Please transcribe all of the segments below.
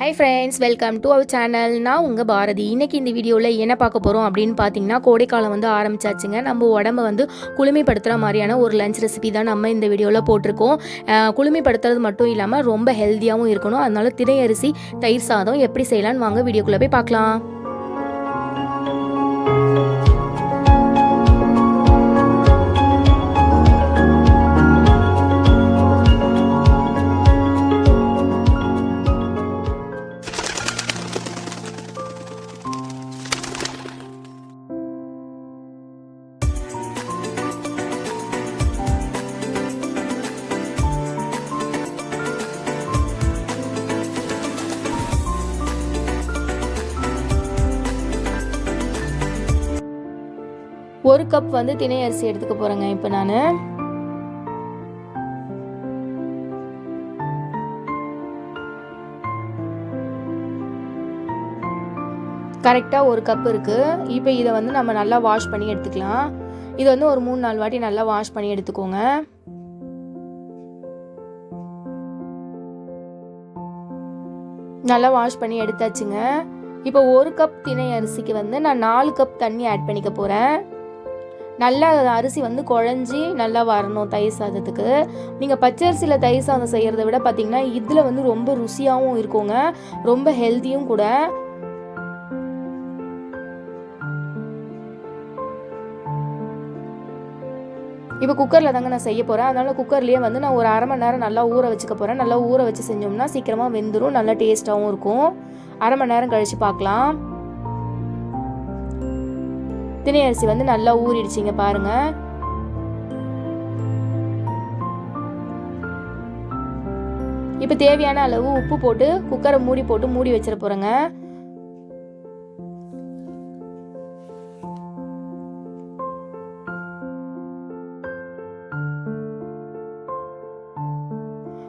Hi friends welcome to our channel நான் உங்கள் பாரதி. இன்னைக்கு இந்த வீடியோவில் என்ன பார்க்க போகிறோம் அப்படின்னு பார்த்தீங்கன்னா கோடைக்காலம் வந்து ஆரம்பிச்சாச்சுங்க. நம்ம உடம்ப வந்து குளுமைப்படுத்துகிற மாதிரியான ஒரு லஞ்ச் ரெசிபி தான் நம்ம இந்த வீடியோவில் போட்டிருக்கோம். குளுமைப்படுத்துறது மட்டும் இல்லாமல் ரொம்ப ஹெல்த்தியாகவும் இருக்கணும். அதனால திரையரிசி தயிர் சாதம் எப்படி செய்யலாம்னு வாங்க வீடியோக்குள்ளே போய் பார்க்கலாம். ஒரு கப் வந்து திணை அரிசி எடுத்துக்க போகிறேங்க இப்போ நான். கரெக்டாக ஒரு கப் இருக்குது இப்போ இதை வந்து நம்ம நல்லா வாஷ் பண்ணி எடுத்துக்கலாம். இது வந்து ஒரு மூணு நாலு வாட்டி நல்லா வாஷ் பண்ணி எடுத்துக்கோங்க. நல்லா வாஷ் பண்ணி எடுத்தாச்சுங்க. இப்போ ஒரு கப் திணை அரிசிக்கு வந்து நான் நாலு கப் தண்ணி ஆட் பண்ணிக்க போகிறேன் நல்லா அரிசி வந்து குழஞ்சி நல்லா வரணும் தயிர் சாதத்துக்கு. நீங்கள் பச்சரிசியில் தயிர் சாதம் செய்கிறத விட பார்த்தீங்கன்னா இதில் வந்து ரொம்ப ருசியாகவும் இருக்குங்க. ரொம்ப ஹெல்த்தியும் கூட. இப்போ குக்கரில் தாங்க நான் செய்ய போகிறேன் அதனால் குக்கர்லேயே வந்து நான் ஒரு அரை மணி நேரம் நல்லா ஊற வச்சுக்க போகிறேன் நல்லா ஊற வச்சு செஞ்சோம்னா சீக்கிரமாக வெந்துடும் நல்லா டேஸ்ட்டாகவும் இருக்கும். அரை மணி நேரம் கழித்து பார்க்கலாம் திணை அரிசி வந்து நல்லா ஊறிடுச்சிங்க பாருங்க. இப்போ தேவையான அளவு உப்பு போட்டு குக்கரை மூடி போட்டு மூடி வச்சிட போகிறேங்க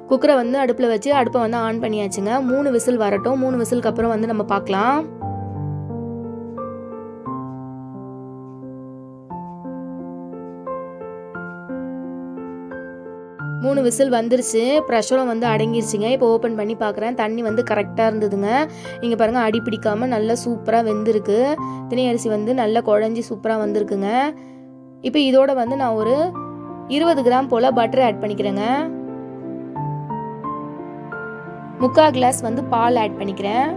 குக்கரை வந்து அடுப்பில் வச்சு அடுப்பை வந்து ஆன் பண்ணியாச்சுங்க. மூணு விசில் வரட்டும். மூணு விசிலுக்கு அப்புறம் வந்து நம்ம பார்க்கலாம். மூணு விசில் வந்துருச்சு. ப்ரெஷரும் வந்து அடங்கிருச்சுங்க. இப்போ ஓப்பன் பண்ணி பார்க்குறேன் தண்ணி வந்து கரெக்டாக இருந்ததுங்க. இங்கே பாருங்கள் அடி பிடிக்காமல் நல்லா சூப்பராக வெந்திருக்கு. திணை அரிசி வந்து நல்லா குழஞ்சி சூப்பராக வந்திருக்குங்க. இப்போ இதோட வந்து நான் ஒரு இருபது கிராம் போல் பட்டர் ஆட் பண்ணிக்கிறேங்க. முக்கால் கிளாஸ் வந்து பால் ஆட் பண்ணிக்கிறேன்.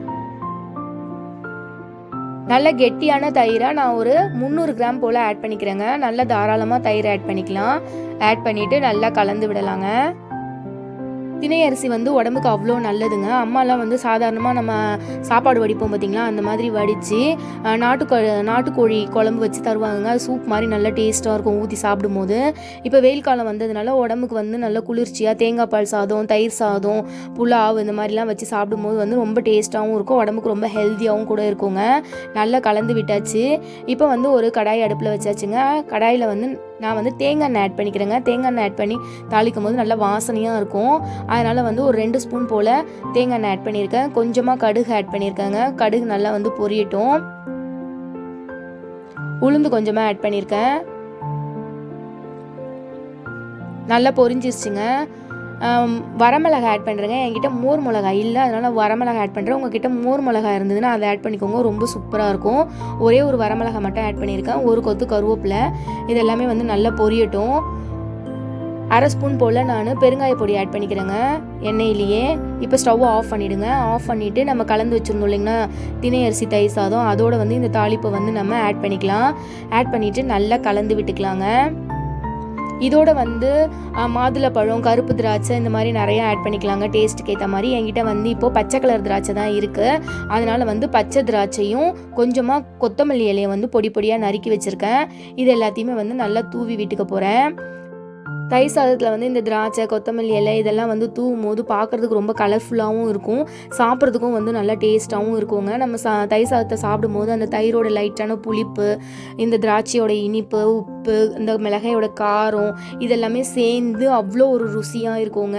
நல்ல கெட்டியான தயிராக நான் ஒரு முந்நூறு கிராம் போல் ஆட் பண்ணிக்கிறேங்க. நல்ல தாராளமாக தயிர் ஆட் பண்ணிக்கலாம். ஆட் பண்ணிவிட்டு நல்லா கலந்து விடலாங்க. திணை அரிசி வந்து உடம்புக்கு அவ்வளோ நல்லதுங்க. அம்மாலாம் வந்து சாதாரணமாக நம்ம சாப்பாடு வடிப்போம் பார்த்தீங்களா அந்த மாதிரி வடித்து நாட்டுக்கோ நாட்டுக்கோழி குழம்பு வச்சு தருவாங்க அது சூப் மாதிரி நல்லா டேஸ்ட்டாக இருக்கும் ஊற்றி சாப்பிடும்போது. இப்போ வெயில் காலம் வந்ததுனால உடம்புக்கு வந்து நல்ல குளிர்ச்சியாக தேங்காய் பால் சாதம் தயிர் சாதம் புலாவ் இந்த மாதிரிலாம் வச்சு சாப்பிடும்போது வந்து ரொம்ப டேஸ்ட்டாகவும் இருக்கும். உடம்புக்கு ரொம்ப ஹெல்த்தியாகவும் கூட இருக்குங்க. நல்லா கலந்து விட்டாச்சு. இப்போ வந்து ஒரு கடாய் அடுப்பில் வச்சாச்சுங்க. கடாயில் வந்து நான் வந்து தேங்காய் எண்ணெய் ஆட் பண்ணிக்கிறேங்க. தேங்காய் எண்ணெய் ஆட் பண்ணி தாளிக்கும் போது நல்லா வாசனையாக இருக்கும். அதனால் வந்து ஒரு ரெண்டு ஸ்பூன் போல் தேங்காய் எண்ணெய் ஆட் பண்ணியிருக்கேன். கொஞ்சமாக கடுகு ஆட் பண்ணியிருக்கேங்க. கடுகு நல்லா வந்து பொரியட்டும். உளுந்து கொஞ்சமாக ஆட் பண்ணியிருக்கேன். நல்லா பொரிஞ்சிருச்சுங்க. வரமிளகா வரமிளகாய் ஆட் பண்ணுறேங்க என்கிட்ட மோர் மிளகாய் இல்லை. அதனால் வரமிளகாய் ஆட் பண்ணுறேன் உங்ககிட்ட மோர் மிளகாய் இருந்ததுன்னா அதை ஆட் பண்ணிக்கோங்க. ரொம்ப சூப்பராக இருக்கும். ஒரே ஒரு வரமிளகாய் மட்டும் ஆட் பண்ணியிருக்கேன். ஒரு கொத்து கருவேப்பிலை. இது எல்லாமே வந்து நல்லா பொரியட்டும். அரை ஸ்பூன் போல் நான் பெருங்காய பொடி ஆட் பண்ணிக்கிறேங்க. எண்ணெயிலேயே. இப்போ ஸ்டவ் ஆஃப் பண்ணிவிடுங்க ஆஃப் பண்ணிவிட்டு நம்ம கலந்து வச்சுருந்தோம் இல்லைங்களா? தினை அரிசி தயிர் சாதம். அதோட வந்து இந்த தாளிப்பை வந்து நம்ம ஆட் பண்ணிக்கலாம். ஆட் பண்ணிவிட்டு நல்லா கலந்து விட்டுக்கலாங்க. இதோட வந்து மாதுளை மாதுளப்பழம் கருப்பு திராட்சை இந்த மாதிரி நிறைய ஆட் பண்ணிக்கலாங்க. டேஸ்ட்டுக்கு ஏற்ற மாதிரி. என்கிட்ட வந்து இப்போது பச்சை கலர் திராட்சை தான் இருக்குது அதனால் வந்து பச்சை திராட்சையும் கொஞ்சமாக கொத்தமல்லி இலையை வந்து பொடி பொடியாக நறுக்கி வச்சுருக்கேன். இது எல்லாத்தையுமே வந்து நல்லா தூவி வீட்டுக்கு போகிறேன் தயிர் சாதத்தில் வந்து இந்த திராட்சை கொத்தமல்லி இலை இதெல்லாம் வந்து தூவும் போது பார்க்குறதுக்கு ரொம்ப கலர்ஃபுல்லாகவும் இருக்கும். சாப்பிட்றதுக்கும் வந்து நல்லா டேஸ்ட்டாகவும் இருக்குங்க. நம்ம சா தயிர் சாதத்தை சாப்பிடும்போது அந்த தயிரோட லைட்டான புளிப்பு இந்த திராட்சையோட இனிப்பு உப்பு இந்த மிளகையோட காரம் இதெல்லாமே சேர்ந்து அவ்வளோ ஒரு ருசியாக இருக்குங்க.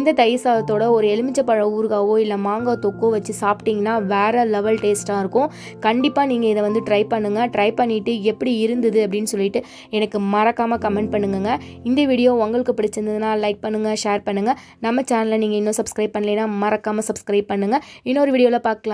இந்த தயிர் சாதத்தோட ஒரு எலுமிச்சைப்பழ ஊறுகாவோ இல்லை மாங்காய் தொக்கோ வச்சு சாப்பிட்டிங்கன்னா வேறு லெவல் டேஸ்ட்டாக இருக்கும். கண்டிப்பாக நீங்கள் இதை வந்து ட்ரை பண்ணுங்கள் ட்ரை பண்ணிவிட்டு எப்படி இருந்தது அப்படின்னு சொல்லிட்டு எனக்கு மறக்காமல் கமெண்ட் பண்ணுங்கங்க. இந்த வீடியோ வீடியோ உங்களுக்கு பிடிச்சிருந்ததுன்னா லைக் பண்ணுங்கள் ஷேர் பண்ணுங்கள் நம்ம சேனலை நீங்கள் இன்னும் சப்ஸ்கிரைப் பண்ணலைன்னா மறக்காமல் சப்ஸ்கிரைப் பண்ணுங்கள் இன்னொரு வீடியோவில் பார்க்கலாம்.